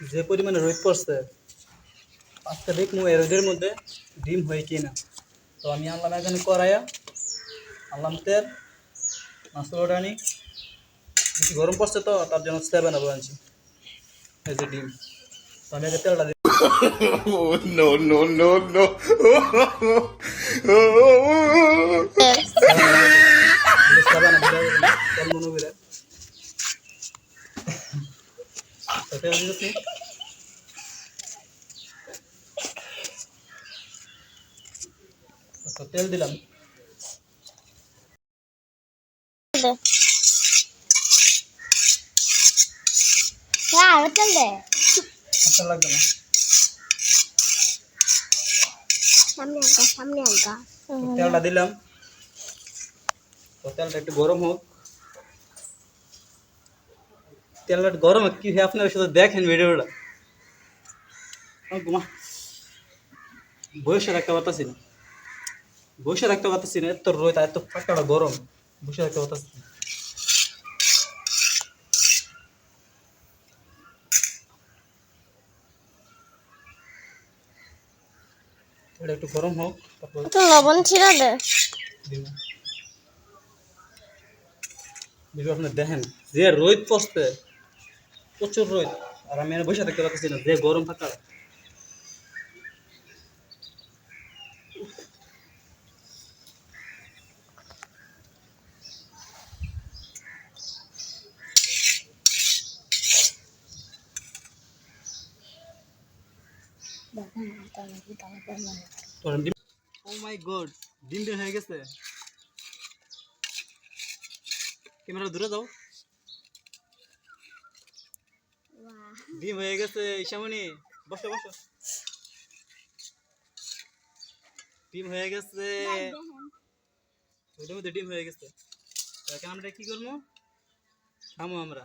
যে পরিমাণে রোদ পড়ছে আজকে দেখব এই রোদের মধ্যে ডিম হয় কি না তো আমি আনলাম এখানে কড়াইয়া আনলাম তেল মাছগুলো আনি বেশি গরম পড়ছে তো তার জন্য সেভেন আবার আনছি। এই যে ডিম। তো আমি আগে তেলটা দিই no no no no! Seven তো তেল দিলাম। হ্যাঁ আচ্ছা লাগবে না। সামনে আনকা সামনে তো তেলটা দিলাম। তো তেলটা একটু গরম হোক। তেলটা গরম কি হয় আপনারা শুধু দেখেন ভিডিওটা। ঘুমা। বসে রাখতে পারতাছি না। বসে রাখতে পারতাছি না এত রোদ এত ফাঁকাটা গরম। বসে রাখতে পারতাছি না। এটা একটু গরম হোক তারপর তো লবণ দে। দিব আপনি দেখেন যে রোদ পড়ছে প্রচুর রোদ। আর আমি বসে থাকতে পারতেছি না, যে গরম থাকা ও মাই গড, ডিম ডিম হয়ে গেছে। ক্যামেরা দূরে যাও। ডিম হয়ে গেছে, ঈশামণি। বসো বসো। ডিম হয়ে গেছে। ওইটার মধ্যে ডিম হয়ে গেছে। এখন আমরা কি করব? খামো আমরা।